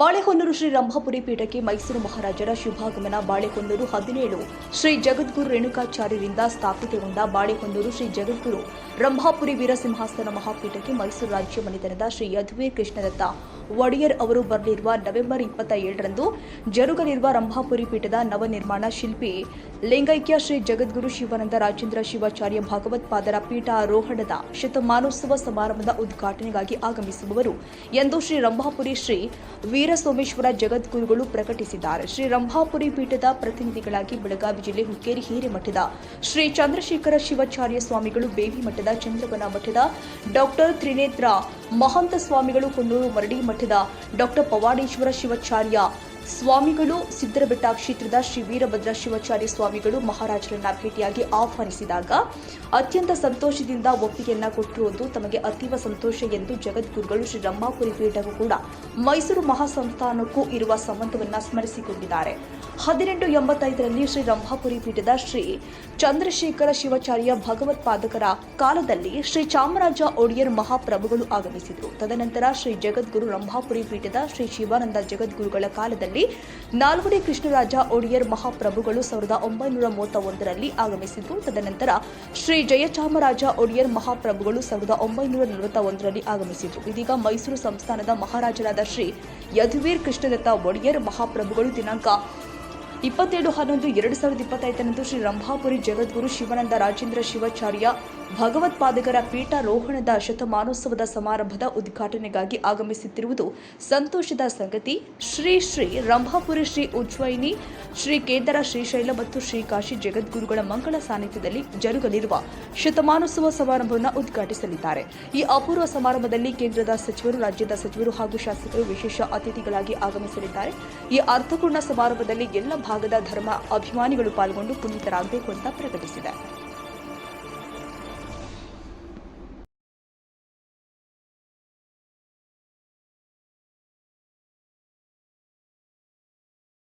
ಬಾಳೆಹೊನ್ನೂರು ಶ್ರೀ ರಂಭಾಪುರಿ ಪೀಠಕ್ಕೆ ಮೈಸೂರು ಮಹಾರಾಜರ ಶುಭಾಗಮನ ಬಾಳೆಹೊನ್ನೂರು ಹದಿನೇಳು. ಶ್ರೀ ಜಗದ್ಗುರು ರೇಣುಕಾಚಾರ್ಯರಿಂದ ಸ್ಥಾಪಿತಗೊಂಡ ಬಾಳೆಹೊನ್ನೂರು ಶ್ರೀ ಜಗದ್ಗುರು ರಂಭಾಪುರಿ ವೀರಸಿಂಹಾಸನ ಮಹಾಪೀಠಕ್ಕೆ ಮೈಸೂರು ರಾಜ್ಯ ಮನೆತನದ ಶ್ರೀ ಯದುವೀರ್ ಕೃಷ್ಣದತ್ತ. ಒಡೆಯರ್ ಅವರು ಬರಲಿರುವ ನವೆಂಬರ್ ಇಪ್ಪತ್ತ ಏಳರಂದು ಜರುಗಲಿರುವ ರಂಭಾಪುರಿ ಪೀಠದ ನವನಿರ್ಮಾಣ ಶಿಲ್ಪಿ ಲಿಂಗೈಕ್ಯ ಶ್ರೀ ಜಗದ್ಗುರು ಶಿವಾನಂದ ರಾಜೇಂದ್ರ ಶಿವಾಚಾರ್ಯ ಭಾಗವತ್ಪಾದರ ಪೀಠಾರೋಹಣದ ಶತಮಾನೋತ್ಸವ ಸಮಾರಂಭದ ಉದ್ಘಾಟನೆಗಾಗಿ ಆಗಮಿಸುವವರು ಎಂದು ಶ್ರೀ ರಂಭಾಪುರಿ ಶ್ರೀ ವೀರಸೋಮೇಶ್ವರ ಜಗದ್ಗುರುಗಳು ಪ್ರಕಟಿಸಿದ್ದಾರೆ. ಶ್ರೀ ರಂಭಾಪುರಿ ಪೀಠದ ಪ್ರತಿನಿಧಿಗಳಾಗಿ ಬೆಳಗಾವಿ ಜಿಲ್ಲೆ ಹುಕ್ಕೇರಿ ಹಿರೇಮಠದ ಶ್ರೀ ಚಂದ್ರಶೇಖರ ಶಿವಾಚಾರ್ಯ ಸ್ವಾಮಿಗಳು ಬೇವಿ ಮಠದ ಚಂದ್ರವನ ಮಠದ ಡಾಕ್ಟರ್ ತ್ರಿನೇತ್ರ ಮಹಂತ ಸ್ವಾಮಿಗಳು ಕೊಣ್ಣೂರು ಮರಡಿ ಮಠದ ಡಾಕ್ಟರ್ ಪವಾಡೇಶ್ವರ ಶಿವಾಚಾರ್ಯ. ಸ್ವಾಮಿಗಳು ಸಿದ್ದರಬೆಟ್ಟ ಕ್ಷೇತ್ರದ ಶ್ರೀ ವೀರಭದ್ರ ಶಿವಾಚಾರ್ಯ ಸ್ವಾಮಿಗಳು ಮಹಾರಾಜರನ್ನ ಭೇಟಿಯಾಗಿ ಆಹ್ವಾನಿಸಿದಾಗ, ಅತ್ಯಂತ ಸಂತೋಷದಿಂದ ಒಪ್ಪಿಗೆಯನ್ನ ಕೊಟ್ಟಿರುವುದು ತಮಗೆ ಅತೀವ ಸಂತೋಷ ಎಂದು ಜಗದ್ಗುರುಗಳು ಶ್ರೀ ರಂಭಾಪುರಿ ಪೀಠಕ್ಕೂ ಕೂಡ ಮೈಸೂರು ಮಹಾಸಂಸ್ಥಾನಕ್ಕೂ ಇರುವ ಸಂಬಂಧವನ್ನ ಸ್ಮರಿಸಿಕೊಂಡಿದ್ದಾರೆ. ಹದಿನೆಂಟು ಎಂಬತ್ತೈದರಲ್ಲಿ ಶ್ರೀ ರಂಭಾಪುರಿ ಪೀಠದ ಶ್ರೀ ಚಂದ್ರಶೇಖರ ಶಿವಾಚಾರ್ಯ ಭಗವತ್ಪಾದಕರ ಕಾಲದಲ್ಲಿ ಶ್ರೀ ಚಾಮರಾಜ ಒಡೆಯರ್ ಮಹಾಪ್ರಭುಗಳು ಆಗಮಿಸಿದರು. ತದನಂತರ ಶ್ರೀ ಜಗದ್ಗುರು ರಂಭಾಪುರಿ ಪೀಠದ ಶ್ರೀ ಶಿವಾನಂದ ಜಗದ್ಗುರುಗಳ ಕಾಲದಲ್ಲಿ ನಾಲ್ವಡಿ ಕೃಷ್ಣರಾಜ ಒಡೆಯರ್ ಮಹಾಪ್ರಭುಗಳು ಸಾವಿರದ ಒಂಬೈನೂರ ಮೂವತ್ತ ಒಂದರಲ್ಲಿ ಆಗಮಿಸಿದ್ರು ತದನಂತರ ಶ್ರೀ ಜಯಚಾಮರಾಜ ಒಡೆಯರ್ ಮಹಾಪ್ರಭುಗಳು ಸಾವಿರದ ಒಂಬೈನೂರ ನಲವತ್ತ ಒಂದರಲ್ಲಿ ಆಗಮಿಸಿದ್ರು. ಇದೀಗ ಮೈಸೂರು ಸಂಸ್ಥಾನದ ಮಹಾರಾಜರಾದ ಶ್ರೀ ಯದುವೀರ್ ಕೃಷ್ಣದತ್ತ ಒಡೆಯರ್ ಮಹಾಪ್ರಭುಗಳು ದಿನಾಂಕ ಇಪ್ಪತ್ತೇಳು ಹನ್ನೊಂದು, ಎರಡು ಸಾವಿರದ ಇಪ್ಪತ್ತೈದರಂದು ಶ್ರೀ ರಂಭಾಪುರಿ ಜಗದ್ಗುರು ಶಿವಾನಂದ ರಾಜೇಂದ್ರ ಶಿವಾಚಾರ್ಯ ಭಗವತ್ಪಾದಕರ ಪೀಠಾರೋಹಣದ ಶತಮಾನೋತ್ಸವದ ಸಮಾರಂಭದ ಉದ್ಘಾಟನೆಗಾಗಿ ಆಗಮಿಸುತ್ತಿರುವುದು ಸಂತೋಷದ ಸಂಗತಿ. ಶ್ರೀ ಶ್ರೀ ರಂಭಾಪುರಿ ಶ್ರೀ ಉಜ್ವಯಿನಿ, ಶ್ರೀ ಕೇದಾರ ಶ್ರೀಶೈಲ ಮತ್ತು ಶ್ರೀ ಕಾಶಿ ಜಗದ್ಗುರುಗಳ ಮಂಗಳ ಸಾನ್ನಿಧ್ಯದಲ್ಲಿ ಜರುಗಲಿರುವ ಶತಮಾನೋತ್ಸವ ಸಮಾರಂಭವನ್ನು ಉದ್ಘಾಟಿಸಲಿದ್ದಾರೆ. ಈ ಅಪೂರ್ವ ಸಮಾರಂಭದಲ್ಲಿ ಕೇಂದ್ರದ ಸಚಿವರು, ರಾಜ್ಯದ ಸಚಿವರು ಹಾಗೂ ಶಾಸಕರು ವಿಶೇಷ ಅತಿಥಿಗಳಾಗಿ ಆಗಮಿಸಲಿದ್ದಾರೆ. ಈ ಅರ್ಥಪೂರ್ಣ ಸಮಾರಂಭದಲ್ಲಿ ಎಲ್ಲ ಭಾಗದ ಧರ್ಮ ಅಭಿಮಾನಿಗಳು ಪಾಲ್ಗೊಂಡು ಪುನೀತರಾಗಬೇಕು ಅಂತ ಪ್ರಕಟಿಸಿದೆ.